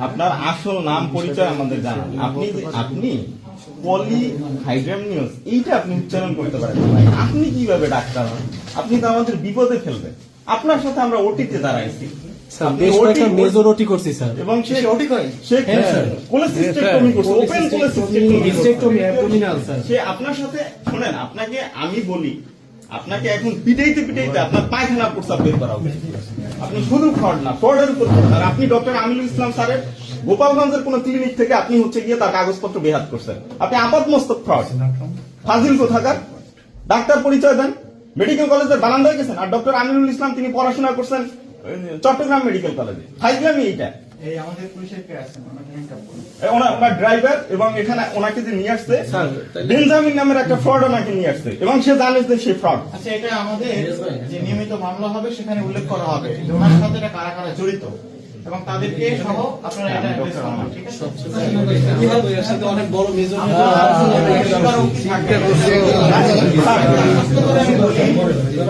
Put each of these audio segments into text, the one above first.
আপনার আসল নাম পরিচয় আমাদের জানান আপনি আপনি পলি হাইড্রামনিয়াস এইটা আপনি উচ্চারণ করতে পারেন আপনি কীভাবে ডাক্তার হন? আপনি তো আমাদের বিপদে ফেলবেন। আপনার সাথে আমরা ওটিতে দাঁড়াইছি। হ্যাঁ, স্যার। কোলেসিস্টেক্টমি করছে। Open cholecystectomy hysterectomy abdominal sir. সে আপনার সাথে শোনেন আপনাকে আমি বলি আপনাকে এখন পিটাইতে পিটাইতে আপনার পায়খানা প্রস্তাব বের করা উচিত আপনি শুধু ফ্রড না, ফ্রডের উপর আর আপনি ডক্টর আমিনুল ইসলাম স্যারের গোপালগঞ্জের কোন ক্লিনিক থেকে আপনি হচ্ছে গিয়ে তার কাগজপত্র বেহাত করছেন। আপনি আপাত মস্তক ফ্রড ফাজিল কোথাকার? ডাক্তার পরিচয় দেন। মেডিকেল কলেজের বারান্দায় গেছেন। আর ডক্টর আমিনুল ইসলাম তিনি পড়াশোনা করছেন চট্টগ্রাম মেডিকেল কলেজে ফাইজলামি এইটা। এই আমাদের পুলিশের কে আছেন ওনাকে হ্যান্ডকাপ করুন এ, ওনার ওনার ড্রাইভার এবং এখানে ওনাকে যে নিয়ে আসছে স্যার, নামের একটা ফ্রড ওনাকে নিয়ে আসছে এবং সে জানে যে সে ফ্রড আচ্ছা এটা আমাদের যে নিয়মিত মামলা হবে সেখানে উল্লেখ করা হবে। যে ওনার সাথে এটা কারা কারা জড়িত। এবং তাদেরকে সহ আপনারা এটা ঠিক আছে? অনেক বড় মেজর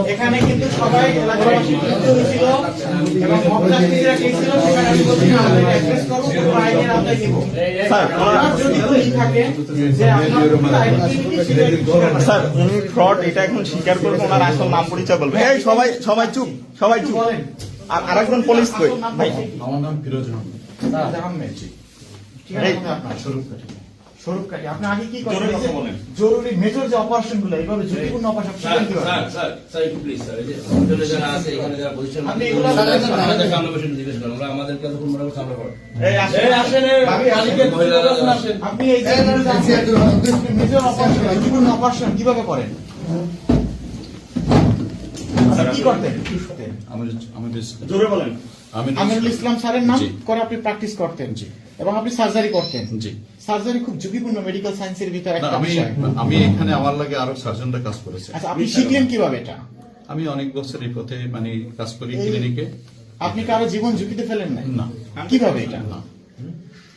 এখানে কিন্তু সবাই এলাকাবাসী যুক্ত এবং মহাপ্রার্থীরা কে ছিল সেখানে আমি বলছি না, অ্যাড্রেস করব পুরো আইনের আওতায় নিব স্যার আপনার যদি কোনো থাকে যে আপনার কোনো আইডেন্টিটি ছিল এটা স্বীকার করেন। স্যার উনি ফ্রড এটা এখন স্বীকার করবে ওনার আসল নাম পরিচয় বলবে। এই সবাই সবাই চুপ সবাই চুপ। আর আরেকজন পুলিশ কই ভাই আমার নাম ফিরোজ আহমেদ এই- কোথায় আপনার স্বরূপ কাঠি স্বরূপ কাটি আপনি আগে কি করেন। জরুরি মেজর যে অপারেশনগুলো এইভাবে ঝুঁকিপূর্ণ operation sir sir sir sir একটু প্লিজ স্যার এই যে হোটেলে যারা আছে এখানে যারা পজিশন আপনি এগুলো আমাদের জিজ্ঞেস করেন ওরা আমাদের কাছে কোন এই আসেন। এই আসেন, আসেন। আপনি এই যে মেজর অপারেশন ঝুঁকিপূর্ণ অপারেশন কীভাবে করেন? আপনি কি করতেন? আমাদের আমাদের জোরে বলেন। আমি আমিরুল ইসলাম স্যারের নাম করে আপনি প্র্যাকটিস করতেন জি। এবং আপনি সার্জারি করতেন। জি। সার্জারি খুব ঝুঁকিপূর্ণ মেডিকেল সায়েন্সের ভিতরে একটা আমি আমি এখানে আমার লাগে আরও সার্জনরা কাজ করেছে। আচ্ছা আপনি শিখলেন কীভাবে এটা? আমি অনেক বছর এই পথে মানে কাজ করি ক্লিনিকে। আপনি কারও জীবন ঝুঁকিতে ফেলেন নাই না। কীভাবে এটা? না।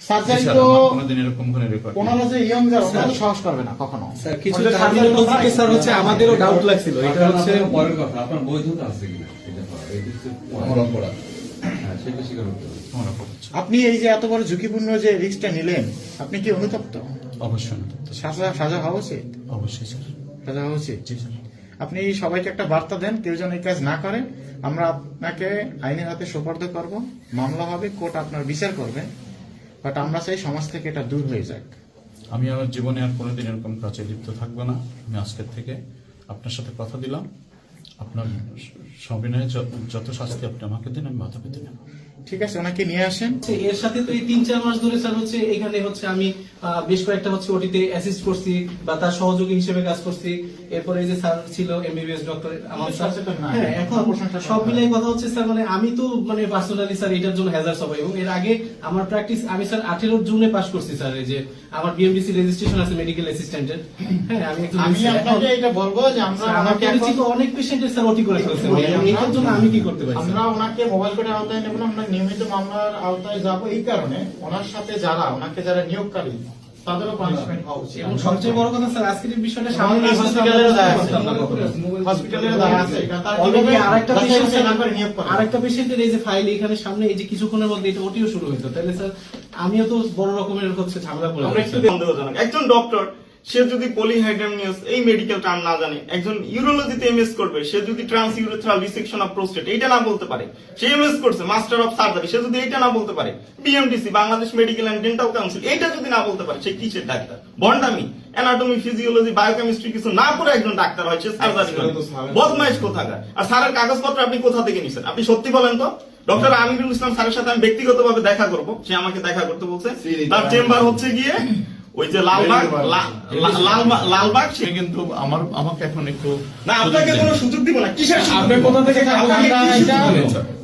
সার্জারি তো কোনোদিন এরকম কোনো রেকর্ড ওনারা যে ইয়ং যারা ওনারা তো সাহস করবে না কখনো। স্যার কিছু ওদের টার্মিনোলজিতে স্যার হচ্ছে আমাদেরও ডাউট লাগছিল। এটা হচ্ছে পরের কথা আপনার বৈধতা আছে কিনা? এটা আমার অপরাধ। সেটা স্বীকার করতে হবে। মনে পড়ছে। আপনি এই যে এত বড় ঝুঁকিপূর্ণ যে রিস্কটা নিলেন আপনি কি অনুতপ্ত? অবশ্যই না। সাজা সাজা হওয়া উচিত? অবশ্যই স্যার। সাজা হওয়া উচিত? জি স্যার। আপনি সবাইকে একটা বার্তা দেন কেউ যেন এই কাজ না করে আমরা আপনাকে আইনের হাতে সোপর্দ করব। মামলা হবে কোর্ট আপনার বিচার করবে বাট আমরা চাই সমাজ থেকে এটা দূর হয়ে যাক। আমি আমার জীবনে আর কোনোদিন এরকম কাজে লিপ্ত থাকব না। আমি আজকের থেকে আপনার সাথে কথা দিলাম। আপনার সবিনয়ে যত- শাস্তি আপনি আমাকে দিন আমি মাথা পেতে নেব ঠিক আছে ওনাকে নিয়ে আসেন। এর সাথে তো এই তিন চার মাস ধরে স্যার হচ্ছে এখানে হচ্ছে আমি বেশ কয়েকটা হচ্ছে ওটিতে অ্যাসিস্ট করছি বা তার সহযোগী হিসেবে কাজ করছি। এরপরে এই যে স্যার ছিল এমবিবিএস ডক্টর আমার স্যার। হ্যাঁ এখন সব মিলাই কথা হচ্ছে স্যার মানে আমি তো মানে পার্সোনালি স্যার এটার জন্য হ্যাজার সবাই। এবং এর আগে আমার প্র্যাকটিস আমি স্যার আঠেরো জুনে পাস করছি স্যার এই যে আমার বিএমডিসি রেজিস্ট্রেশন আছে মেডিকেল অ্যাসিস্ট্যান্টের হ্যাঁ আমি একজন আমি আপনাকে এটা বলব যে আমরা আমার পরিচিত অনেক পেশেন্টের স্যার ওটি করে ফেলছে। এটার জন্য আমি কি করতে পারি আমরা ওনাকে মোবাইল কোর্টের আওতায় নেব না আমরা নিয়মিত মামলার আওতায় যাব এই কারণে ওনার সাথে যারা ওনাকে যারা নিয়োগকারী তাদেরও পানিশমেন্ট হওয়া উচিত। এবং সবচেয়ে বড় কথা স্যার আজকের বিষয়টা সামনে আমরা দায় আছে। হসপিটালের দ্বারা আছে। কীভাবে আরেকটা করে নিয়োগ করে? আরেকটা পেশেন্টের এই যে ফাইল এখানে সামনে এই যে কিছুক্ষণের মধ্যে এটা ওটিও শুরু হইতো। তাহলে স্যার আমিও তো বড় রকমের হচ্ছে ঝামেলা পড়ে আমরা একটু সন্দেহজনক একজন ডক্টর সে যদি পলিহাইড্রামনিয়াস এই মেডিকেল টার্ম না জানে একজন ইউরোলজিতে এমএস করবে সে যদি trans urethral resection of prostate এইটা না বলতে পারে। সে এমএস করছে মাস্টার অফ সার্জারি সে যদি এইটা না বলতে পারে BMDC Bangladesh medical and dental council এইটা যদি না বলতে পারে সে কিসের ডাক্তার? বন্ডামি অ্যানাটমি ফিজিওলজি বায়োকেমিস্ট্রি কিছু না করে একজন ডাক্তার হয় সে সার্জারি করে। বদমাইশ কোথাকার? আর স্যারের কাগজপত্র আপনি কোথা থেকে নিছেন? আপনি সত্যি বলেন তো? ডক্টর আমিরুল ইসলাম স্যারের সাথে আমি ব্যক্তিগতভাবে দেখা করব সে আমাকে দেখা করতে বলছে। তার চেম্বার হচ্ছে গিয়ে ওই যে লালবাগ লা- লা- লালবাগ সে কিন্তু আমার আমাকে এখন একটু না আপনাকে কোনো সুযোগ দিব না কিসের আপনি কোথা থেকে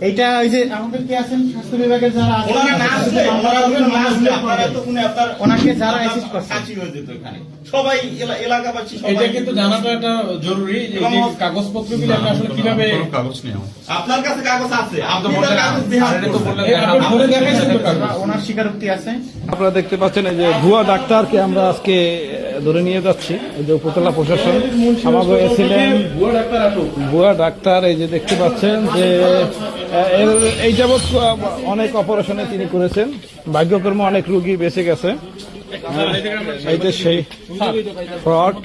এটা ওই যে আমাদের কি আছেন? স্বাস্থ্য বিভাগের যারা আছেন, ওনারা না আসলে ওনারা না আসলে আপনারা তো কোনো আপনার ওনাকে যারা অ্যাসিস্ট করছে। কাছি হয়ে যেত এখানে। সবাই এলাকাবাসী এটা কিন্তু জানাটা একটা জরুরি যে আসলে কীভাবে কাগজ নেই আপনার কাছে কাগজ আছে আপনি। ওনার- স্বীকারোক্তি আছে। আপনারা দেখতে পাচ্ছেন এই যে ভুয়া ডাক্তারকে আমরা আজকে ধরে নিয়ে যাচ্ছি। এই যে উপজেলা প্রশাসন আমাকে এসিলেন ভুয়া ডাক্তার আটক ভুয়া ডাক্তার এই যে দেখতে পাচ্ছেন যে এর- এই যাবৎ অনেক অপারেশনে তিনি করেছেন। ভাগ্যকর্ম অনেক রোগী বেঁচে গেছে। এই যে সেই ফ্রড।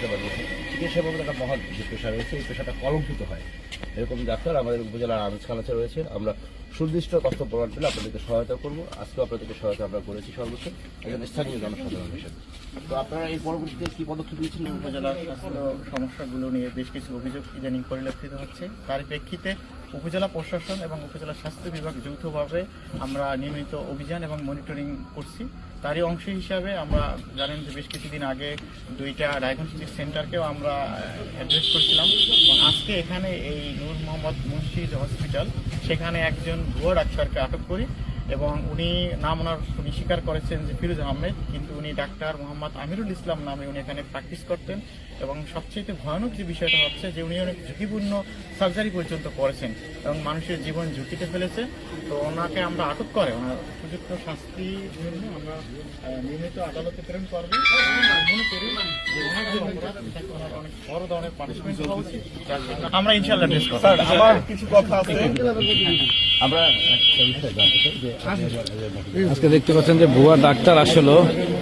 আমরা যে চিকিৎসা বাবদ একটা পেশা রয়েছে এই পেশাটা কলঙ্কিত হয় এরকম ডাক্তার আমাদের উপজেলার আমিজ খানাচে রয়েছে আমরা সুনির্দিষ্ট তথ্য প্রমাণ পেলে আপনাদেরকে সহায়তা করব। আজকেও আপনাদেরকে সহায়তা আমরা করেছি সর্বোচ্চ। একজন স্থানীয় জনসাধারণ হিসেবে তো আপনারা এই পরবর্তীতে কি পদক্ষেপ নিয়েছিলেন উপজেলার স্বাস্থ্য সমস্যাগুলো নিয়ে বেশ কিছু অভিযোগ ইদানিং পরিলক্ষিত হচ্ছে। তার প্রেক্ষিতে উপজেলা প্রশাসন এবং উপজেলা স্বাস্থ্য বিভাগ যৌথভাবে আমরা নিয়মিত অভিযান এবং মনিটরিং করছি। তারই অংশ হিসাবে আমরা জানেন যে বেশ কিছুদিন আগে দুইটা ডায়াগনস্টিক সেন্টারকেও আমরা অ্যাড্রেস করছিলাম। আজকে এখানে এই নূর মোহাম্মদ মুন্সিদ হসপিটাল সেখানে একজন ভুয়া ডাক্তারকে আটক করি এবং উনি নাম ওনার উনি স্বীকার করেছেন যে ফিরোজ আহমেদ, কিন্তু উনি ডাক্তার মোহাম্মদ আমিরুল ইসলাম নামে উনি এখানে প্র্যাকটিস করতেন এবং সবচেয়ে ভয়ানক যে বিষয়টা হচ্ছে যে উনি অনেক ঝুঁকিপূর্ণ সার্জারি পর্যন্ত করেছেন এবং মানুষের জীবন ঝুঁকিতে ফেলেছে। তো ওনাকে আমরা আটক করে, ওনার উপযুক্ত শাস্তির জন্য আমরা নিয়মিত আদালতে প্রেরণ করব। আমরা ইনশাল্লাহ আমার কিছু কথা আছে। আমরা আজকে দেখতে পাচ্ছেন যে ভুয়া ডাক্তার আসলে।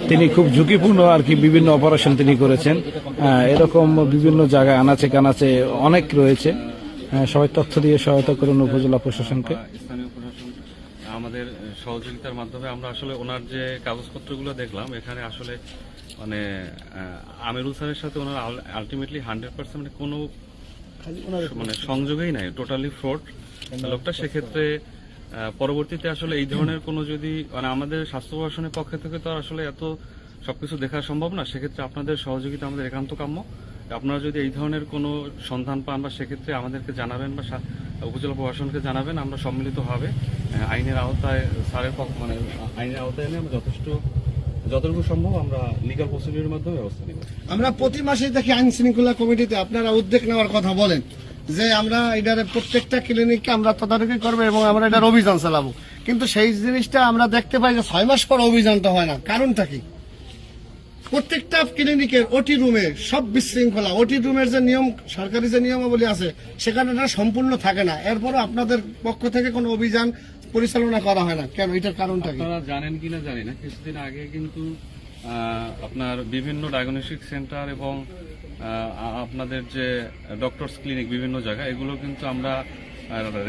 তিনি খুব ঝুঁকিপূর্ণ আর কি বিভিন্ন অপারেশন তিনি করেছেন। এরকম বিভিন্ন জায়গায় আনাচে কানাচে অনেক রয়েছে। সবাই তথ্য দিয়ে সহায়তা করুন উপজেলা প্রশাসনকে। স্থানীয় প্রশাসন আমাদের সহযোগিতার মাধ্যমে আমরা আসলে ওনার যে কাগজপত্রগুলো দেখলাম এখানে আসলে মানে আমিরুল স্যারের সাথে ওনার আলটিমেটলি হান্ড্রেড পার্সেন্ট মানে কোনো মানে সংযোগই নাই টোটালি ফ্রড লোকটা সেক্ষেত্রে পরবর্তীতে আসলে এই ধরনের কোনো যদি মানে আমাদের স্বাস্থ্য প্রশাসনের পক্ষ থেকে তো আসলে এত সবকিছু দেখা সম্ভব না সেক্ষেত্রে আপনাদের সহযোগিতা আমাদের একান্ত কাম্য। আপনারা যদি এই ধরনের কোনো সন্ধান পান বা সেক্ষেত্রে আমাদেরকে জানাবেন বা উপজেলা প্রশাসনকে জানাবেন আমরা সম্মিলিতভাবে আইনের আওতায় স্যারের পক্ষ মানে আইনের আওতায় এনে আমরা যথেষ্ট যতটুকু সম্ভব আমরা লিগাল প্রসিডিউরের মাধ্যমে ব্যবস্থা নিব। আমরা প্রতি মাসে দেখি আইন শৃঙ্খলা কমিটিতে আপনারা উদ্যোগ নেওয়ার কথা বলেন। যে আমরা এটার প্রত্যেকটা ক্লিনিককে আমরা তদারকি করব এবং আমরা এটার অভিযান চালাবো। কিন্তু সেই জিনিসটা আমরা দেখতে পাই যে ছয় মাস পর অভিযানটা হয় না। কারণটা কি? প্রত্যেকটা ক্লিনিকের ওটি রুমে সব বিশৃঙ্খলা। ওটি রুমের যে নিয়ম, সরকারি যে নিয়মাবলী আছে, সেখানে এটা সম্পূর্ণ থাকে না। এরপরও আপনাদের পক্ষ থেকে কোনো অভিযান পরিচালনা করা হয় না। কেন? এটার কারণটা কি? আপনারা জানেন কিনা জানি না। কিছুদিন আগে কিন্তু আপনার বিভিন্ন ডায়াগনস্টিক সেন্টার এবং আপনাদের যে ডক্টরস ক্লিনিক বিভিন্ন জায়গায় এগুলো কিন্তু আমরা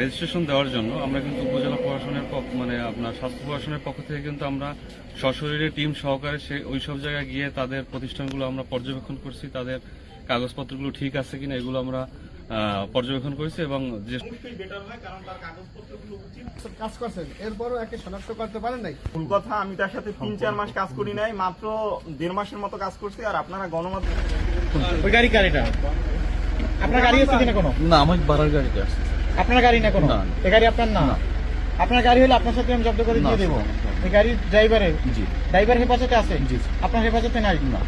রেজিস্ট্রেশন দেওয়ার জন্য আমরা কিন্তু উপজেলা প্রশাসনের পক্ষ মানে আপনার স্বাস্থ্য প্রশাসনের পক্ষ থেকে কিন্তু আমরা সশরীরে টিম সহকারে সে ওই সব জায়গায় গিয়ে তাদের প্রতিষ্ঠানগুলো আমরা পর্যবেক্ষণ করছি তাদের কাগজপত্রগুলো ঠিক আছে কিনা এগুলো আমরা পর্যবেক্ষণ করেছি এবং যে বেটার হয় কারণ তার কাগজপত্রগুলো উচিত। কাজ করছেন এরপরও একে শনাক্ত করতে পারেন নাই? ভুল কথা আমি তার সাথে তিন চার মাস কাজ করি নাই মাত্র দেড় মাসের মতো কাজ করছি আর আপনারা গণমাধ্যম ওই গাড়ি গাড়িটা আপনার গাড়ি আছে কিনা কোনো? না আমার বাড়ার গাড়িটা আছে। আপনার গাড়ি না কোনো? এই গাড়ি আপনার না? আপনার গাড়ি হলে আপনার সাথে আমি জব্দ করে দিয়ে দেবো। এই গাড়ির ড্রাইভারের ড্রাইভার হেফাজতে আছে? আপনার হেফাজতে নাই? না।